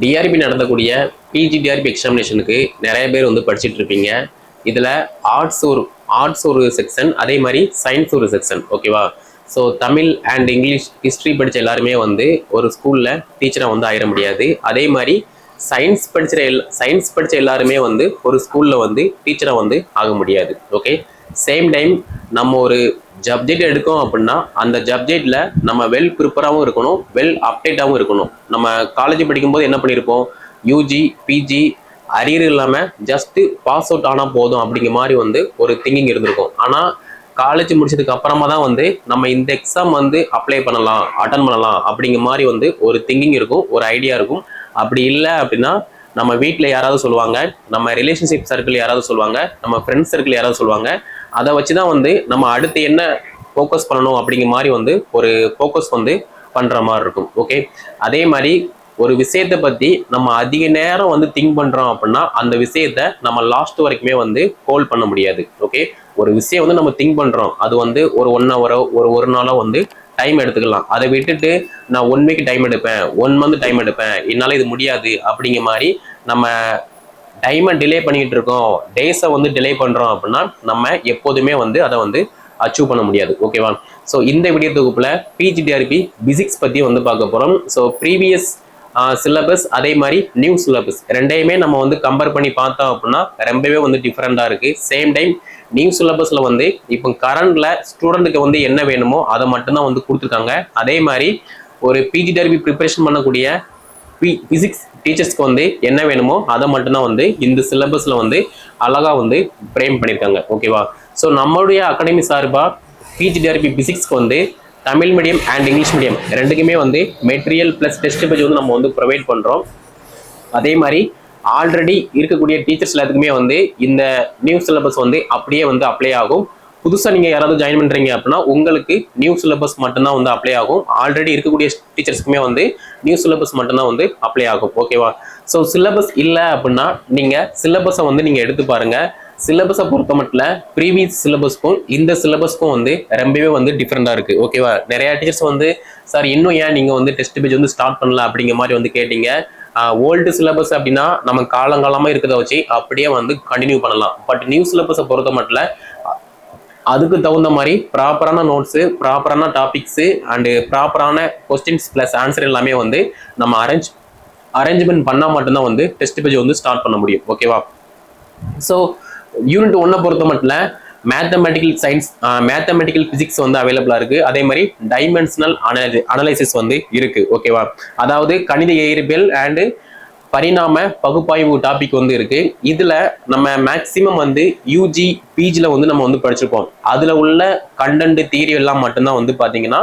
TRP நடத்தக்கூடிய PG TRB எக்ஸாமினேஷனுக்கு நிறைய பேர் வந்து படிச்சுட்டு இருப்பீங்க. இதில் ஆர்ட்ஸ் ஒரு ஆர்ட்ஸ் ஒரு செக்ஷன் அதே மாதிரி சயின்ஸ் ஒரு செக்ஷன் ஓகேவா so Tamil and English history படித்த எல்லாருமே வந்து ஒரு ஸ்கூலில் டீச்சராக வந்து ஆயிட முடியாது. அதே மாதிரி சயின்ஸ் படிக்கிற எல் சயின்ஸ் படித்த எல்லாருமே வந்து ஒரு ஸ்கூலில் வந்து டீச்சராக வந்து ஆக முடியாது ஓகே சேம் டைம் நம்ம ஒரு ஜப்ஜெட் எடுக்கோம் அப்படின்னா அந்த ஜப்ஜெட்டில் நம்ம வெல் ப்ரிப்பராகவும் இருக்கணும் வெல் அப்டேட்டாகவும் இருக்கணும். நம்ம காலேஜ் படிக்கும்போது என்ன பண்ணியிருப்போம் யூஜி பிஜி அரியர் இல்லாமல் ஜஸ்ட்டு பாஸ் அவுட் ஆனால் போதும் அப்படிங்கிற மாதிரி வந்து ஒரு திங்கிங் இருந்திருக்கும். ஆனால் காலேஜ் முடிச்சதுக்கு அப்புறமா தான் வந்து நம்ம இந்த எக்ஸாம் வந்து அப்ளை பண்ணலாம் அட்டன் பண்ணலாம் அப்படிங்கிற மாதிரி வந்து ஒரு திங்கிங் இருக்கும் ஒரு ஐடியா இருக்கும். அப்படி இல்லை அப்படின்னா நம்ம வீட்டில் யாராவது சொல்லுவாங்க நம்ம ரிலேஷன்ஷிப் சர்க்கிள் யாராவது சொல்லுவாங்க நம்ம ஃப்ரெண்ட்ஸ் சர்க்கிள் யாராவது சொல்லுவாங்க அதை வச்சு தான் வந்து நம்ம அடுத்து என்ன ஃபோக்கஸ் பண்ணணும் அப்படிங்கிற மாதிரி வந்து ஒரு ஃபோக்கஸ் வந்து பண்ணுற மாதிரி இருக்கும். ஓகே அதே மாதிரி ஒரு விஷயத்தை பற்றி நம்ம அதிக நேரம் வந்து திங்க் பண்ணுறோம் அப்படின்னா அந்த விஷயத்த நம்ம லாஸ்ட் வரைக்குமே வந்து கோல் பண்ண முடியாது. ஓகே ஒரு விஷயம் வந்து நம்ம திங்க் பண்ணுறோம் அது வந்து ஒரு ஒன் ஹவரோ ஒரு ஒரு நாளோ வந்து டைம் எடுத்துக்கலாம். அதை விட்டுட்டு நான் ஒன் வீக் டைம் எடுப்பேன் ஒன் மந்த் டைம் எடுப்பேன் என்னால் இது முடியாது அப்படிங்கிற மாதிரி நம்ம டைமை டிலே பண்ணிக்கிட்டு இருக்கோம் டேஸை வந்து டிலே பண்ணுறோம் அப்படின்னா நம்ம எப்போதுமே வந்து அதை வந்து அச்சீவ் பண்ண முடியாது. ஓகேவா ஸோ இந்த வீடியோ தொகுப்பில் பிஜிடிஆர்பி பிசிக்ஸ் பற்றி வந்து பார்க்க போகிறோம் ஸோ ப்ரீவியஸ் சிலபஸ் அதே மாதிரி நியூ சிலபஸ் ரெண்டையுமே நம்ம வந்து கம்பேர் பண்ணி பார்த்தோம் அப்படின்னா ரொம்பவே வந்து டிஃப்ரெண்ட்டாக இருக்குது சேம் டைம் நியூ சிலபஸில் வந்து இப்போ கரண்டில் ஸ்டூடெண்ட்டுக்கு வந்து என்ன வேணுமோ அதை மட்டும்தான் வந்து கொடுத்துருக்காங்க. அதே மாதிரி ஒரு பிஜிடிஆர்பி ப்ரிப்பரேஷன் பண்ணக்கூடிய பி ஃபிசிக்ஸ் டீச்சர்ஸ்க்கு வந்து என்ன வேணுமோ அதை மட்டும்தான் வந்து இந்த சிலபஸில் வந்து அழகாக வந்து ஃப்ரேம் பண்ணியிருக்காங்க. ஓகேவா ஸோ நம்மளுடைய அகாடமி சார்பாக பிஜிடிஆர்பி ஃபிசிக்ஸ்க்கு வந்து Tamil medium and English medium ரெண்டுக்குமே வந்து மெட்டீரியல் ப்ளஸ் டெஸ்ட் பேஜ் வந்து நம்ம வந்து ப்ரொவைட் பண்ணுறோம் அதே மாதிரி ஆல்ரெடி இருக்கக்கூடிய டீச்சர்ஸ் எல்லாத்துக்குமே வந்து இந்த நியூ சிலபஸ் வந்து அப்படியே வந்து அப்ளை ஆகும். புதுசாக நீங்கள் யாராவது ஜாயின் பண்ணுறீங்க அப்படின்னா உங்களுக்கு நியூ சிலபஸ் மட்டும்தான் வந்து அப்ளை ஆகும். ஆல்ரெடி இருக்கக்கூடிய டீச்சர்ஸ்க்குமே வந்து நியூ சிலபஸ் மட்டும்தான் வந்து அப்ளை ஆகும். ஓகேவா ஸோ சிலபஸ் இல்லை அப்படின்னா நீங்கள் சிலபஸை வந்து நீங்கள் எடுத்து பாருங்கள் சிலபஸை பொறுத்த மட்டும் ப்ரீவியஸ் சிலபஸ்க்கும் இந்த சிலபஸ்க்கும் வந்து ரொம்பவே வந்து டிஃப்ரெண்ட்டாக இருக்குது ஓகேவா நிறையா டீச்சர்ஸ் வந்து சார் இன்னும் ஏன் நீங்கள் வந்து டெஸ்ட் பேஜ் வந்து ஸ்டார்ட் பண்ணல? அப்படிங்கிற மாதிரி வந்து கேட்டீங்க. ஓல்டு சிலபஸ் அப்படின்னா நம்ம காலங்காலமாக இருக்கிறத வச்சு அப்படியே வந்து கண்டினியூ பண்ணலாம். பட் நியூ சிலபஸை பொறுத்த மட்டும் அதுக்கு தகுந்த மாதிரி ப்ராப்பரான நோட்ஸு ப்ராப்பரான டாபிக்ஸு அண்டு ப்ராப்பரான கொஸ்டின்ஸ் ப்ளஸ் ஆன்சர் எல்லாமே வந்து நம்ம அரேஞ்ச் அரேஞ்ச்மெண்ட் பண்ணால் மட்டும்தான் வந்து டெஸ்ட் பேஜ் வந்து ஸ்டார்ட் பண்ண முடியும். ஓகேவா ஸோ யூனிட் ஒன்னை பொறுத்த மட்டும் மேத்தமெட்டிக்கல் சயின்ஸ் மேத்தமெட்டிக்கல் ஃபிசிக்ஸ் வந்து அவைலபிளாக இருக்குது அதே மாதிரி டைமென்ஷனல் அனலை அனலைசிஸ் வந்து இருக்குது ஓகேவா அதாவது கணித இயற்பியல் அண்டு பரிணாம பகுப்பாய்வு டாபிக் வந்து இருக்கு. இதுல நம்ம மேக்சிமம் வந்து யூஜி பிஜில வந்து நம்ம வந்து படிச்சிருப்போம். அதுல உள்ள கண்டென்ட் தீரி எல்லாம் மட்டும்தான் வந்து பாத்தீங்கன்னா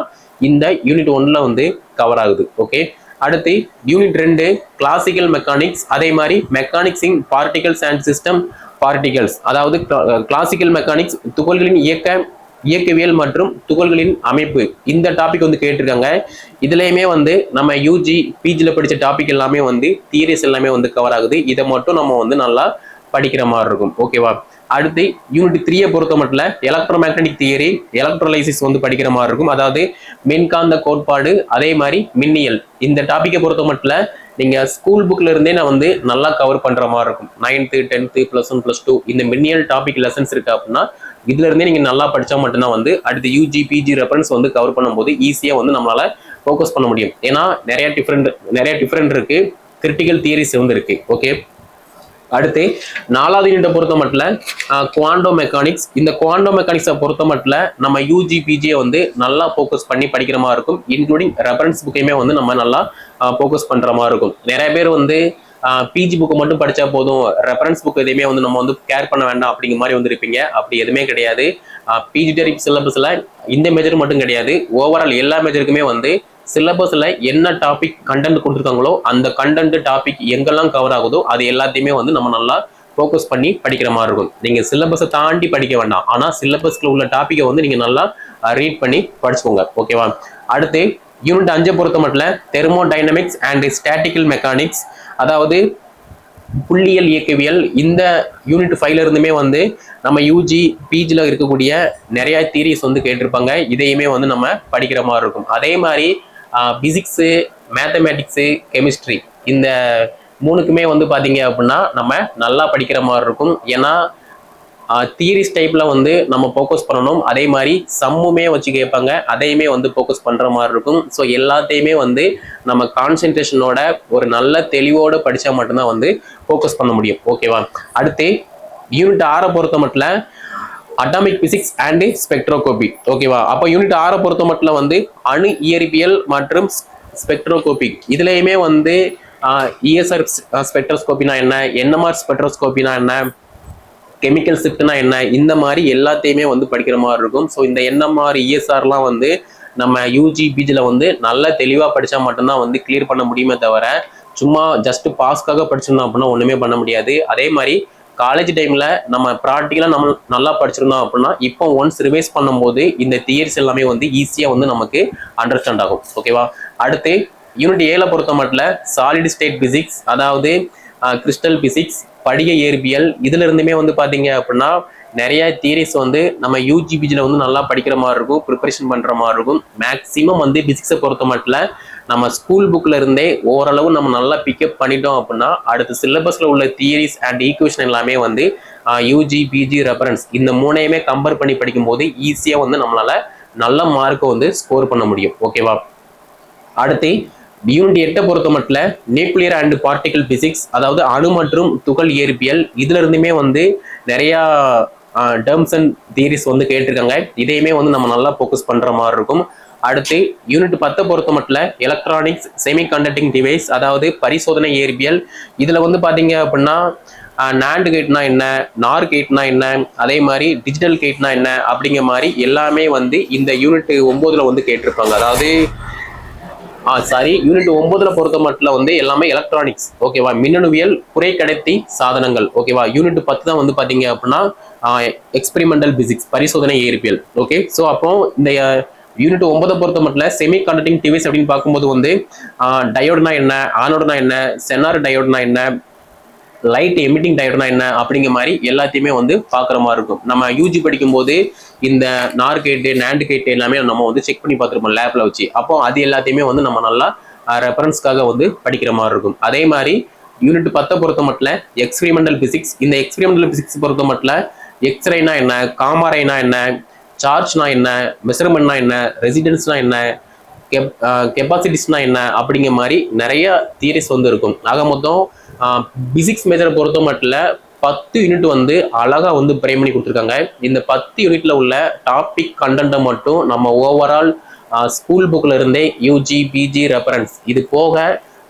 இந்த யூனிட் ஒன்ல வந்து கவர் ஆகுது. ஓகே அடுத்து யூனிட் ரெண்டு கிளாசிக்கல் மெக்கானிக்ஸ் அதே மாதிரி mechanics in particles and system particles அதாவது கிளாசிக்கல் மெக்கானிக்ஸ் துகள்களின் இயக்க இயக்கவியல் மற்றும் துகள்களின் அமைப்பு. இந்த டாபிக் வந்து கேட்டிருக்காங்க. இதுலேயுமே வந்து நம்ம யூஜி பிஜியில் படித்த டாபிக் எல்லாமே வந்து தியரிஸ் எல்லாமே வந்து கவர் ஆகுது. இதை மட்டும் நம்ம வந்து நல்லா படிக்கிற மாதிரி இருக்கும். ஓகேவா அடுத்து யூனிட் த்ரீயை பொறுத்த மட்டும் எலக்ட்ரோ மேக்னடிக் தியரி எலக்ட்ரோலைசிஸ் வந்து படிக்கிற மாதிரி இருக்கும். அதாவது மின்காந்த கோட்பாடு அதே மாதிரி மின்னியல். இந்த டாப்பிக்கை பொறுத்த மட்டும் நீங்கள் ஸ்கூல் புக்கில் இருந்தே நான் வந்து நல்லா கவர் பண்ணுற மாதிரி இருக்கும். Ninth tenth plus one plus two இந்த மின்னியல் டாபிக் லெசன்ஸ் இருக்கு அப்படின்னா இதுல இருந்தே நீங்க நல்லா படிச்சா மட்டும்தான் வந்து அடுத்து யூஜி பிஜி ரெஃபரன்ஸ் வந்து கவர் பண்ணும்போது ஈஸியா வந்து நம்மளால ஃபோக்கஸ் பண்ண முடியும். ஏன்னா நிறைய டிஃப்ரெண்ட் நிறைய டிஃப்ரெண்ட் இருக்கு. கிரிட்டிக்கல் தியரிஸ் வந்து இருக்கு. ஓகே அடுத்து நாலாவது யூனிட்டை பொறுத்த மட்டும் குவாண்டோ மெக்கானிக்ஸ் இந்த குவாண்டோ மெக்கானிக்ஸை பொறுத்த மட்டும் நம்ம யூஜி பிஜியை வந்து நல்லா ஃபோக்கஸ் பண்ணி படிக்கிற மாதிரி இருக்கும். இன்க்ளூடிங் ரெஃபரன்ஸ் புக்கையுமே வந்து நம்ம நல்லா ஃபோக்கஸ் பண்ணுற மாதிரி இருக்கும். நிறைய பேர் வந்து பிஜி புக்கு மட்டும் படிச்சா போதும். ரெஃபரன்ஸ் புக் எதையுமே வந்து நம்ம வந்து கேர் பண்ண வேண்டாம் அப்படிங்கிற மாதிரி வந்துருப்பீங்க. அப்படி எதுவுமே கிடையாது. பிஜிடரி சிலபஸ்ல இந்த மேஜர் மட்டும் கிடையாது. ஓவரால் எல்லா மேஜருக்குமே வந்து சிலபஸ்ல என்ன டாபிக் கண்டென்ட் கொடுத்துருக்காங்களோ அந்த கண்டென்ட் டாபிக் எங்கெல்லாம் கவர் ஆகுதோ அது எல்லாத்தையுமே வந்து நம்ம நல்லா ஃபோக்கஸ் பண்ணி படிக்கிற மாதிரி இருக்கும். நீங்க சிலபஸை தாண்டி படிக்க வேண்டாம். ஆனால் சிலபஸ்க்குள்ள உள்ள டாப்பிக்கை வந்து நீங்க நல்லா ரீட் பண்ணி படிச்சுக்கோங்க. ஓகேவா அடுத்து யூனிட் அஞ்சை பொறுத்த மட்டும் thermodynamics and statistical mechanics அதாவது புள்ளியியல் இயக்கவியல் இந்த யூனிட் ஃபைவ்ல இருந்துமே வந்து நம்ம யூஜி பிஜியில் இருக்கக்கூடிய நிறைய தீரிஸ் வந்து கேட்டிருப்பாங்க. இதையுமே வந்து நம்ம படிக்கிற மாதிரி இருக்கும். அதே மாதிரி பிசிக்ஸு மேத்தமேட்டிக்ஸு கெமிஸ்ட்ரி இந்த மூணுக்குமே வந்து பார்த்தீங்க அப்படின்னா நம்ம நல்லா படிக்கிற மாதிரி இருக்கும். ஏன்னா தியரிஸ் டைப்பில் வந்து நம்ம ஃபோக்கஸ் பண்ணணும். அதே மாதிரி சம்முமே வச்சு கேட்பாங்க. அதையுமே வந்து ஃபோக்கஸ் பண்ணுற மாதிரி இருக்கும். ஸோ எல்லாத்தையுமே வந்து நம்ம கான்சென்ட்ரேஷனோட ஒரு நல்ல தெளிவோடு படித்தா மட்டும்தான் வந்து ஃபோக்கஸ் பண்ண முடியும். ஓகேவா அடுத்து யூனிட் ஆறை பொறுத்த மட்டும் அட்டாமிக் பிசிக்ஸ் அண்ட் ஸ்பெக்ட்ரோகோபி ஓகேவா அப்போ யூனிட் ஆறை பொறுத்த மட்டும் வந்து அணு இயற்பியல் மற்றும் ஸ்பெக்ட்ரோகோபி இதுலேயுமே வந்து இஎஸ்ஆர் ஸ்பெக்ட்ரோஸ்கோப்பினா என்ன? என்எம்ஆர் ஸ்பெக்ட்ரோஸ்கோப்பினா என்ன? கெமிக்கல் ஷிஃப்ட்னா என்ன? இந்த மாதிரி எல்லாத்தையுமே வந்து படிக்கிற மாதிரி இருக்கும். ஸோ இந்த என்எம்ஆர் இஎஸ்ஆர்லாம் வந்து நம்ம யூஜி பிஜியில் வந்து நல்லா தெளிவாக படித்தா மட்டும்தான் வந்து கிளியர் பண்ண முடியுமே தவிர சும்மா ஜஸ்ட் பாஸ்க்காக படிச்சிருந்தோம் அப்படின்னா ஒன்றுமே பண்ண முடியாது. அதே மாதிரி காலேஜ் டைமில் நம்ம ப்ராக்டிக்கலாக நம்ம நல்லா படிச்சிருந்தோம் அப்படின்னா இப்போ ஒன்ஸ் ரிவைஸ் பண்ணும்போது இந்த தியரிஸ் எல்லாமே வந்து ஈஸியாக வந்து நமக்கு அண்டர்ஸ்டாண்ட் ஆகும். ஓகேவா அடுத்து யூனிட் ஏல பொறுத்த மட்டும் சாலிட் ஸ்டேட் பிசிக்ஸ் அதாவது கிறிஸ்டல் பிசிக்ஸ் படிக இயற்பியல் இதுல இருந்துமே வந்து பாத்தீங்க அப்படின்னா நிறைய தியரிஸ் வந்து நம்ம யூஜிபிஜியில் வந்து நல்லா படிக்கிற மாதிரி இருக்கும் ப்ரிப்பரேஷன் பண்ணுற மாதிரி இருக்கும். மேக்ஸிமம் வந்து பிசிக்ஸை பொறுத்த மட்டும் நம்ம ஸ்கூல் புக்கில் இருந்தே ஓரளவு நம்ம நல்லா பிக்கப் பண்ணிட்டோம் அப்படின்னா அடுத்த சிலபஸில் உள்ள தியரிஸ் அண்ட் ஈக்குவேஷன் எல்லாமே வந்து யூஜி பிஜி ரெஃபரன்ஸ் இந்த மூணையுமே கம்பேர் பண்ணி படிக்கும்போது ஈஸியாக வந்து நம்மளால நல்ல மார்க்கை வந்து ஸ்கோர் பண்ண முடியும். ஓகேவா அடுத்து யூனிட் எட்டை பொறுத்த மட்டும் நியூக்ளியர் அண்ட் பார்ட்டிகல் பிசிக்ஸ் அதாவது அணு மற்றும் துகள் இயற்பியல் இதுல இருந்துமே வந்து நிறையா டேர்ம்ஸ் அண்ட் தியரிஸ் வந்து கேட்டிருக்காங்க. இதையுமே வந்து நம்ம நல்லா ஃபோக்கஸ் பண்ணுற மாதிரி இருக்கும் அடுத்து யூனிட் பத்தை பொறுத்த மட்டும் எலக்ட்ரானிக்ஸ் செமி கண்டக்டிங் டிவைஸ் அதாவது பரிசோதனை இயற்பியல். இதில் வந்து பார்த்தீங்க அப்படின்னா நாண்டு கேட்னா என்ன நார் கேட்னா என்ன அதே மாதிரி டிஜிட்டல் கேட்னா என்ன அப்படிங்கிற மாதிரி எல்லாமே வந்து இந்த யூனிட் ஒம்போதில் வந்து கேட்டிருப்பாங்க. அதாவது சாரி யூனிட் ஒன்பதுல பொறுத்த மட்டும் வந்து எல்லாமே எலக்ட்ரானிக்ஸ் ஓகேவா மின்னணுவியல் குறை கடத்தி சாதனங்கள். ஓகேவா யூனிட் பத்து தான் வந்து பாத்தீங்க அப்படின்னா எக்ஸ்பெரிமெண்டல் பிசிக்ஸ் பரிசோதனை இயற்பியல். ஓகே ஸோ அப்போ இந்த யூனிட் ஒன்பதை பொறுத்த மட்டும் செமி கண்டக்டிங் டிவைஸ் அப்படின்னு பார்க்கும்போது வந்து டயோடுனா என்ன ஆனோடுனா என்ன சென்னார் டயோடுனா என்ன லைட் எமிட்டிங் டயட்னா என்ன அப்படிங்கிற மாதிரி எல்லாத்தையுமே வந்து பார்க்குற மாதிரி இருக்கும். நம்ம யூஜி படிக்கும்போது இந்த நார் கேட்டு நேண்டு கேட்டு எல்லாமே நம்ம வந்து செக் பண்ணி பார்த்துருப்போம் லேப்ல வச்சு. அப்போ அது எல்லாத்தையுமே வந்து நம்ம நல்லா ரெஃபரன்ஸ்க்காக வந்து படிக்கிற மாதிரி இருக்கும். அதே மாதிரி யூனிட் பத்தை பொறுத்த மட்டும் எக்ஸ்பிரிமெண்டல் பிசிக்ஸ் இந்த எக்ஸ்பிரிமெண்டல் பிசிக்ஸ் பொறுத்த மட்டும் எக்ஸ்ரேனா என்ன காமாரைனா என்ன சார்ஜ்னா என்ன மெஷர்மெண்ட்னா என்ன ரெசிடென்ஸ்னா என்ன கெப் கெப்பாசிட்டிஸ்னா என்ன அப்படிங்கிற மாதிரி நிறைய தியரிஸ் வந்து இருக்கும். ஆக மொத்தம் பிசிக்ஸ் மேஜரை பொறுத்த மட்டும் பத்து யூனிட் வந்து அழகாக வந்து ப்ரேம் பண்ணி கொடுத்துருக்காங்க. இந்த பத்து யூனிட்ல உள்ள டாபிக் கண்டென்ட்டை மட்டும் நம்ம ஓவரால் ஸ்கூல் புக்கில் இருந்தே யூஜி பிஜி ரெஃபரன்ஸ் இது போக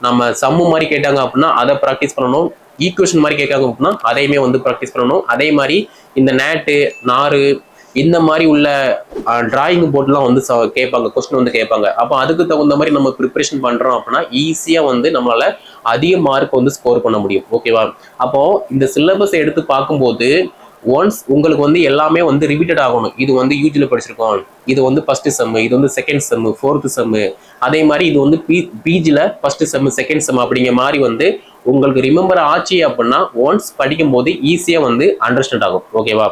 நம்ம சம்மு மாதிரி கேட்டாங்க அப்படின்னா அதை ப்ராக்டிஸ் பண்ணணும். ஈக்குவேஷன் மாதிரி கேட்காங்க அப்படின்னா அதையுமே வந்து ப்ராக்டிஸ் பண்ணணும். அதே மாதிரி இந்த நேட்டு நாறு இந்த மாதிரி உள்ள டிராயிங் போர்ட்லாம் வந்து ச- கேட்பாங்க கொஸ்டின் வந்து கேட்பாங்க. அப்போ அதுக்கு தகுந்த மாதிரி நம்ம ப்ரிப்பரேஷன் பண்ணுறோம் அப்படின்னா ஈஸியாக வந்து நம்மளால அதிக மார்க் வந்து ஸ்கோர் பண்ண முடியும். ஓகேவா அப்போ இந்த சிலபஸ் எடுத்து பார்க்கும்போது ஒன்ஸ் உங்களுக்கு வந்து எல்லாமே வந்து ரிப்பீட்டட் ஆகணும். இது வந்து யூஜியில் படிச்சிருக்கோம். இது வந்து ஃபர்ஸ்ட் செம்மு இது வந்து செகண்ட் செம்மு ஃபோர்த்து செம்மு அதே மாதிரி இது வந்து பி பிஜியில் ஃபஸ்ட்டு செம்மு செகண்ட் செம் அப்படிங்கிற மாதிரி வந்து உங்களுக்கு ரிமெம்பர் ஆச்சு அப்படின்னா ஒன்ஸ் படிக்கும்போது ஈஸியாக வந்து அண்டர்ஸ்டாண்ட் ஆகும். ஓகேவா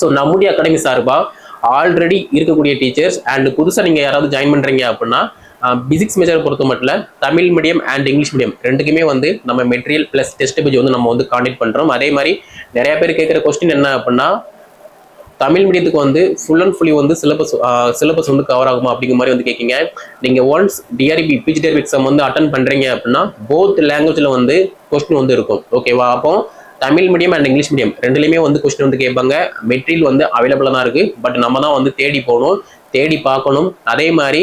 ஸோ நம்முடைய அகாடமி சார்பாக ஆல்ரெடி இருக்கக்கூடிய டீச்சர்ஸ் அண்ட் புதுசாக நீங்கள் யாராவது ஜாயின் பண்ணுறீங்க அப்படின்னா பிசிக்ஸ் மேஜர் பொறுத்த மட்டும் Tamil medium and English medium ரெண்டுக்குமே வந்து நம்ம மெட்டீரியல் ப்ளஸ் டெஸ்ட் பேஜ் வந்து நம்ம வந்து காண்டக்ட் பண்ணுறோம் அதே மாதிரி நிறைய பேர் கேட்குற கொஸ்டின் என்ன அப்படின்னா தமிழ் மீடியத்துக்கு வந்து ஃபுல் அண்ட் ஃபுல்லி வந்து சிலபஸ் சிலபஸ் வந்து கவர் ஆகுமா அப்படிங்கிற மாதிரி வந்து கேட்கிங்க நீங்கள் ஒன்ஸ் டிஆர்பி பிஜிடிஆர்பி எக்ஸாம் வந்து அட்டன் பண்ணுறீங்க அப்படின்னா போத் லாங்குவேஜில் வந்து கொஸ்டின் வந்து இருக்கும். ஓகேவா அப்போ Tamil medium and English medium ரெண்டுலையுமே வந்து கொஸ்டின் வந்து கேட்பாங்க. மெட்டீரியல் வந்து அவைலபிளாக தான் இருக்குது பட் நம்ம தான் வந்து தேடி போகணும். தேடி பார்க்கணும். அதே மாதிரி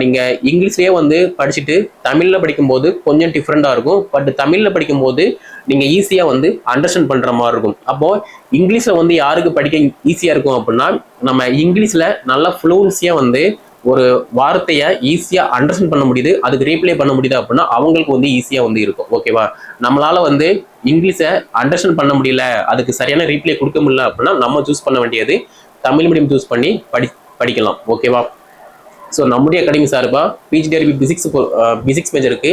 நீங்கள் இங்கிலீஷ்லேயே வந்து படிச்சுட்டு தமிழில் படிக்கும்போது கொஞ்சம் டிஃப்ரெண்ட்டாக இருக்கும். பட் தமிழில் படிக்கும்போது நீங்கள் ஈஸியாக வந்து அண்டர்ஸ்டாண்ட் பண்ணுற மாதிரி இருக்கும். அப்போது இங்கிலீஷில் வந்து யாருக்கு படிக்க ஈஸியாக இருக்கும் அப்படின்னா நம்ம இங்கிலீஷில் நல்லா ஃப்ளூன்ஸியாக வந்து ஒரு வார்த்தையை ஈஸியாக அண்டர்ஸ்டாண்ட் பண்ண முடியுது. அதுக்கு ரீப்ளே பண்ண முடியுது அப்படின்னா அவங்களுக்கு வந்து ஈஸியாக வந்து இருக்கும். ஓகேவா நம்மளால் வந்து இங்கிலீஷை அண்டர்ஸ்டாண்ட் பண்ண முடியல அதுக்கு சரியான ரீப்ளே கொடுக்க முடியல அப்படின்னா நம்ம சூஸ் பண்ண வேண்டியது தமிழ் மீடியம் சூஸ் பண்ணி படி படிக்கலாம் ஓகேவா ஸோ நம்முடைய அகாடமி சார்பாக PGTRB physics physics மேஜருக்கு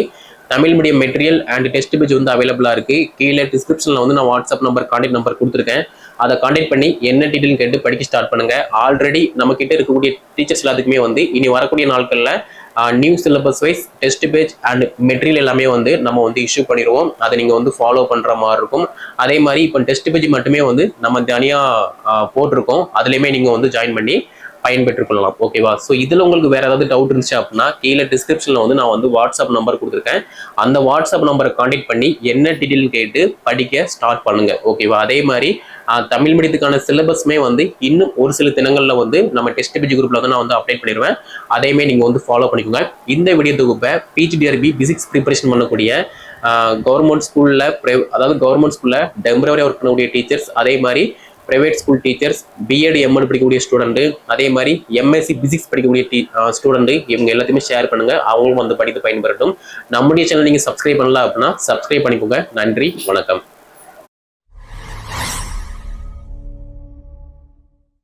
Tamil medium material and test page வந்து அவைலபிளாக இருக்குது கீழே டிஸ்கிரிப்ஷனில் வந்து நான் வாட்ஸ்அப் நம்பர் கான்டாக்ட் நம்பர் கொடுத்துருக்கேன். அதை கான்டாக்ட் பண்ணி என்ன டீட்டெயில் கேட்டு படிக்க ஸ்டார்ட் பண்ணுங்க. ஆல்ரெடி நம்ம கிட்ட இருக்கக்கூடிய டீச்சர்ஸ் எல்லாத்துக்குமே வந்து இனி வரக்கூடிய நாட்களில் new syllabus wise test page and material எல்லாமே வந்து நம்ம வந்து இஷ்யூ பண்ணிடுவோம். அதை நீங்கள் வந்து ஃபாலோ பண்ணுற மாதிரி இருக்கும். அதே மாதிரி இப்போ டெஸ்ட் பேஜ் மட்டுமே வந்து நம்ம தனியாக போட்டிருக்கோம். அதுலேயுமே நீங்கள் வந்து ஜாயின் பண்ணி பயன்பெற்றுக் கொள்ளலாம் ஓகேவா ஸோ இதில் உங்களுக்கு வேற ஏதாவது டவுட் இருந்துச்சு அப்படின்னா கீழே டிஸ்கிரிப்ஷனில் வந்து நான் வந்து வாட்ஸ்அப் நம்பர் கொடுத்துருக்கேன். அந்த வாட்ஸ்அப் நம்பரை காண்டாக்ட் பண்ணி என்ன டீட்டெயில் கேட்டு படிக்க ஸ்டார்ட் பண்ணுங்க. ஓகேவா அதே மாதிரி தமிழ் மீடியத்துக்கான சிலபஸ்மே வந்து இன்னும் ஒரு சில தினங்களில் வந்து நம்ம டெஸ்ட் பிஜி குரூப்பில் வந்து நான் வந்து அப்டேட் பண்ணிடுவேன். அதையுமே நீங்கள் வந்து ஃபாலோ பண்ணிக்கோங்க. இந்த வீடியோ தொகுப்பை பிஜிடிஆர்பி பிசிக்ஸ் ப்ரிப்பரேஷன் பண்ணக்கூடிய கவர்மெண்ட் ஸ்கூலில் அதாவது கவர்மெண்ட் ஸ்கூலில் டெம்பரவரி ஒர்க் பண்ணக்கூடிய டீச்சர்ஸ் அதே மாதிரி private school teachers BEd MEd படிக்கக்கூடிய ஸ்டூடெண்ட்டு அதே மாதிரி எம்எஸ்சி பிசிக்ஸ் படிக்கக்கூடிய டீ ஸ்டூடெண்ட் இவங்க எல்லாத்தையுமே ஷேர் பண்ணுங்க. அவங்களும் வந்து படித்து பயன்பெறட்டும். நம்முடைய சேனல் நீங்கள் சப்ஸ்கிரைப் பண்ணல அப்படின்னா சப்ஸ்கிரைப் பண்ணிக்கோங்க. நன்றி வணக்கம்.